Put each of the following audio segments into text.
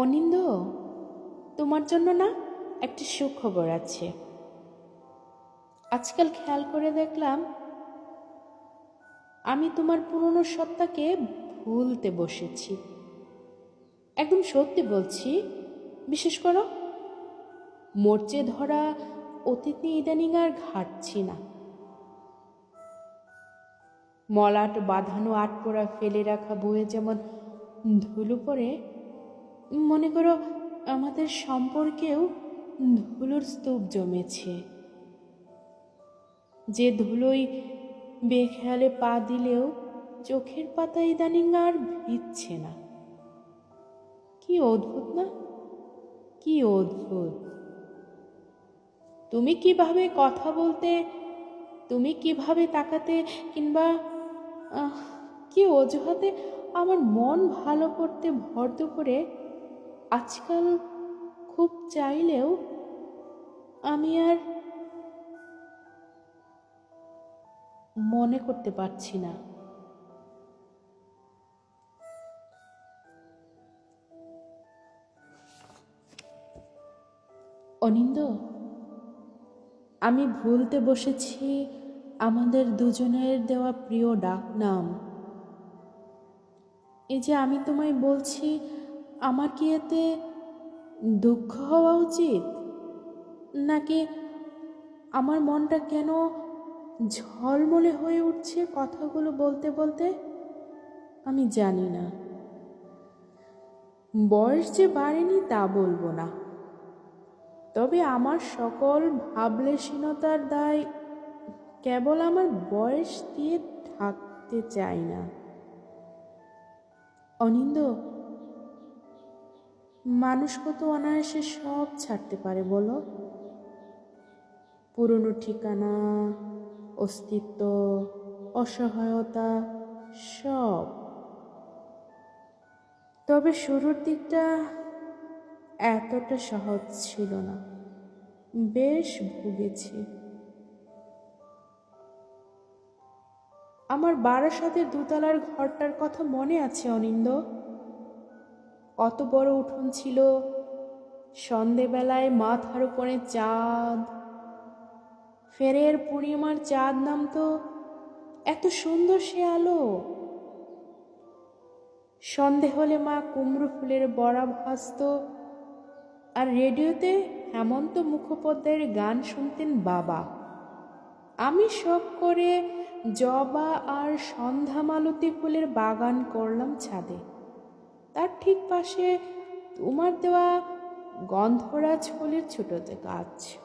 অনিন্দ, তোমার জন্য না একটা সুখবর আছে। আজকাল খেয়াল করে দেখলাম, আমি তোমার পুরনো সত্তাকে ভুলতে বসেছি। একদম সত্যি বলছি, বিশেষ করো মরচে ধরা অতিথি ইদানিং আর ঘাটছি না। মলাট বাঁধানো আটপোড়া ফেলে রাখা বইয়ে যেমন ধুলো পড়ে মনে করো আমাদের সম্পর্কেও ধুলোর স্তূপ জমেছে। যে ধুলোই বেখেয়ালে পা দিলেও চোখের পাতা ইদানিং আর ভিজছে না। কি অদ্ভুত না? কি অদ্ভুত? তুমি কীভাবে কথা বলতে, তুমি কীভাবে তাকাতে কিংবা কি অজুহাতে আমার মন ভালো করতে ভর করে আজকাল খুব চাইলেও আমি আর মনে করতে পারছি না। অনিন্দ, আমি ভুলতে বসেছি আমাদের দুজনের দেওয়া প্রিয় ডাক নাম এই যে আমি তোমায় বলছি আমার কি এতে দুঃখ হওয়া উচিত? নাকি আমার মনটা কেন ঝলমলে হয়ে উঠছে কথাগুলো বলতে বলতে? আমি জানি না। বয়স যে বাড়েনি তা বলব না। তবে আমার সকল ভাবলেশীনতার দায় কেবল আমার বয়স দিয়ে থাকতে চাই না। অনিন্দ মানুষ কত অনায়াসে সব ছাড়তে পারে, বলো। পুরনো ঠিকানা, অস্তিত্ব, অসহায়তা, সব। তবে শুরুর দিকটা এতটা সহজ ছিল না। বেশ ভুগেছি। আমার বারাসাতের দোতলার ঘরটার কথা মনে আছে অনিন্দ? কত বড় উঠোন ছিল সন্ধেবেলায় মাথার উপরে চাঁদ। ফেরের পূর্ণিমার চাঁদ নামতো এত সুন্দর সে আলো। সন্ধে হলে মা কুমড়ো ফুলের বড়া ভাসত আর রেডিওতে হেমন্ত মুখোপাধ্যায়ের গান শুনতেন বাবা। আমি সব করে জবা আর সন্ধ্যা মালতী ফুলের বাগান করলাম ছাদে। তার ঠিক পাশে তোমার দেওয়া গন্ধরাজ ফুলের ছোটতে গাছ।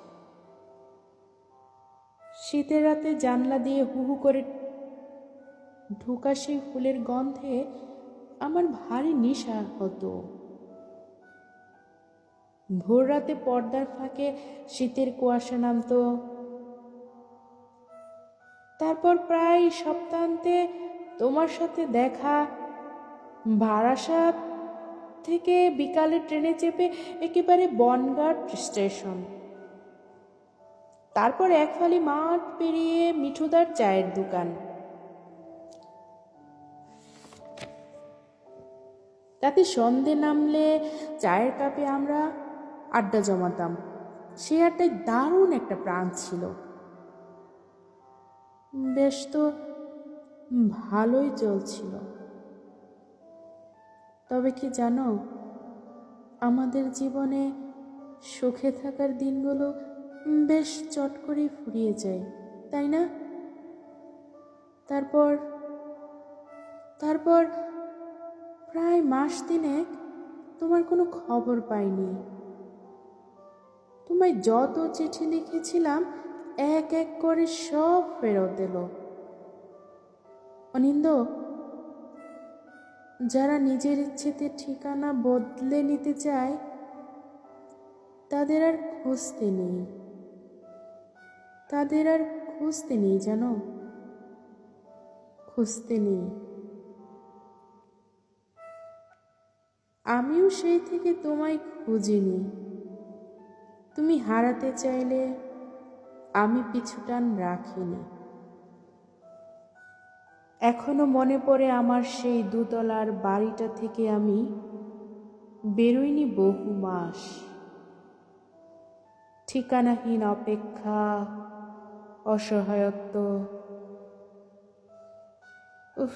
শীতের রাতে জানলা দিয়ে হু হু করে ঢোকা সেই ফুলের গন্ধে আমার ভারী নেশা হতো। ভোর রাতে পর্দার ফাঁকে শীতের কুয়াশা নামতো। তারপর প্রায় সপ্তাহান্তে তোমার সাথে দেখা বারাসাত থেকে বিকালে ট্রেনে চেপে একেবারে বনগাঁ স্টেশন। তারপর এক ফালি মাঠ পেরিয়ে মিঠুদার চায়ের দোকান। তাতে সন্ধে নামলে চায়ের কাপে আমরা আড্ডা জমাতাম। সে আড্ডায় দারুণ একটা প্রাণ ছিল। বেশ তো ভালোই চলছিল। তবে কি জানো, আমাদের জীবনে সুখে থাকার দিনগুলো বেশ চট করেই ফুরিয়ে যায়, তাই না? তারপর তারপর প্রায় মাস দিনেক তোমার কোনো খবর পাইনি। তোমায় যত চিঠি লিখেছিলাম, এক এক করে সব ফেরত এলো। অনিন্দ যারা নিজের ইচ্ছেতে ঠিকানা বদলে নিতে চায়, তাদের আর খুঁজতে নেই। তাদের আর খুঁজতে নেই জানো? খুঁজতে নেই। আমিও সেই থেকে তোমায় খুঁজিনি। তুমি হারাতে চাইলে আমি পিছুটান রাখিনি। এখনও মনে পড়ে আমার সেই দুতলার বাড়িটা থেকে আমি বেরোইনি বহু মাস। ঠিকানাহীন অপেক্ষা, অসহায়ত্ব। উফ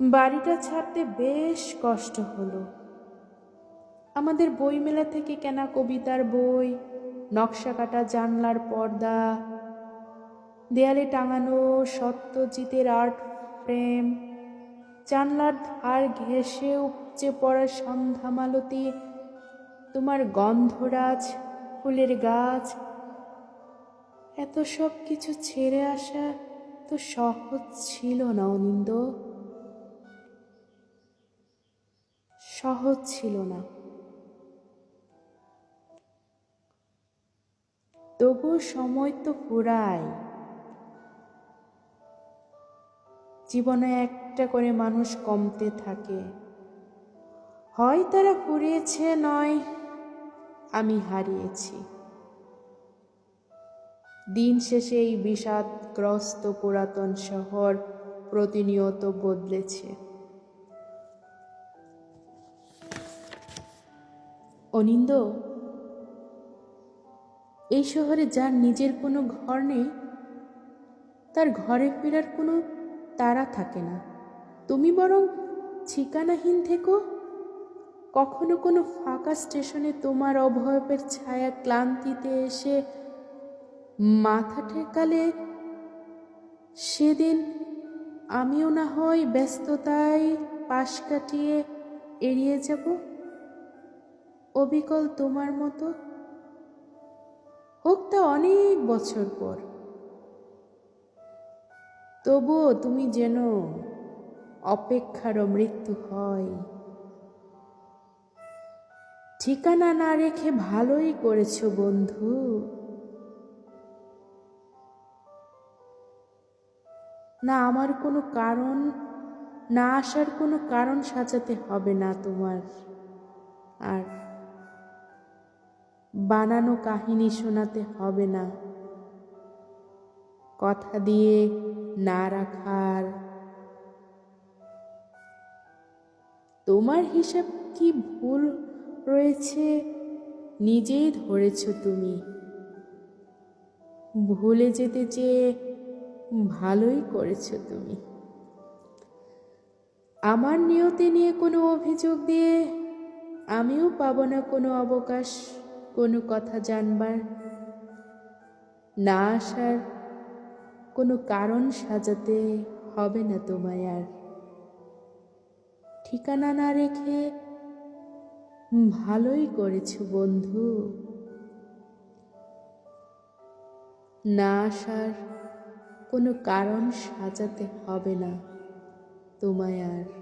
বাড়িটা ছাড়তে বেশ কষ্ট হলো। আমাদের বইমেলা থেকে কেনা কবিতার বই, নকশা কাটা জানলার পর্দা দেয়ালে টাঙানো সত্যজিতের আর্ট ফ্রেম জানলার ধার ঘেঁষে উপচে পড়া সন্ধ্যা মালতী তোমার গন্ধরাজ ফুলের গাছ। এত সব কিছু ছেড়ে আসা তো সহজ ছিল না অনিন্দ। সহজ ছিল না। তবু সময় তো ফুরায়। জীবনে একটা করে মানুষ কমতে থাকে। হয় তারা ফুরিয়েছে নয় আমি হারিয়েছি। দিন শেষে এই বিষাদগ্রস্ত পুরাতন শহর প্রতিনিয়ত বদলেছে। অনিন্দ, এই শহরে যার নিজের কোনো ঘর নেই, তার ঘরে ফেরার কোনো তারা থাকে না। তুমি বরং ঠিকানাহীন থেকো। কখনো কোনো ফাঁকা স্টেশনে তোমার অভয়পের ছায়া ক্লান্তিতে এসে মাথা ঠেকালে সেদিন আমিও না হয় ব্যস্ততায় পাশ কাটিয়ে এড়িয়ে যাব। অবিকল তোমার মতো। হোক তা অনেক বছর পর। তবুও তুমি যেন অপেক্ষারও মৃত্যু হয়। ঠিকানা না রেখে ভালোই করেছ বন্ধু। না, আমার কোনো কারণ, না আসার কোনো কারণ সাজাতে হবে না তোমার। আর বানানো কাহিনী শোনাতে হবে না। কথা দিয়ে না রাখার। তোমার হিসাব কি ভুল রয়েছে? নিজেই ধরেছ তুমি। ভুলে যেতে চেয়ে ভালোই করেছ তুমি। আমার নিয়তি নিয়ে কোনো অভিযোগ দিয়ে আমিও পাবো না কোনো অবকাশ, কোনো কথা জানবার। না আসার কোনো কারণ সাজাতে হবে না তোমায় আর। ঠিকানা না রেখে ভালোই করেছ বন্ধু। না আসার কোনো কারণ সাজাতে হবে না তোমায় আর।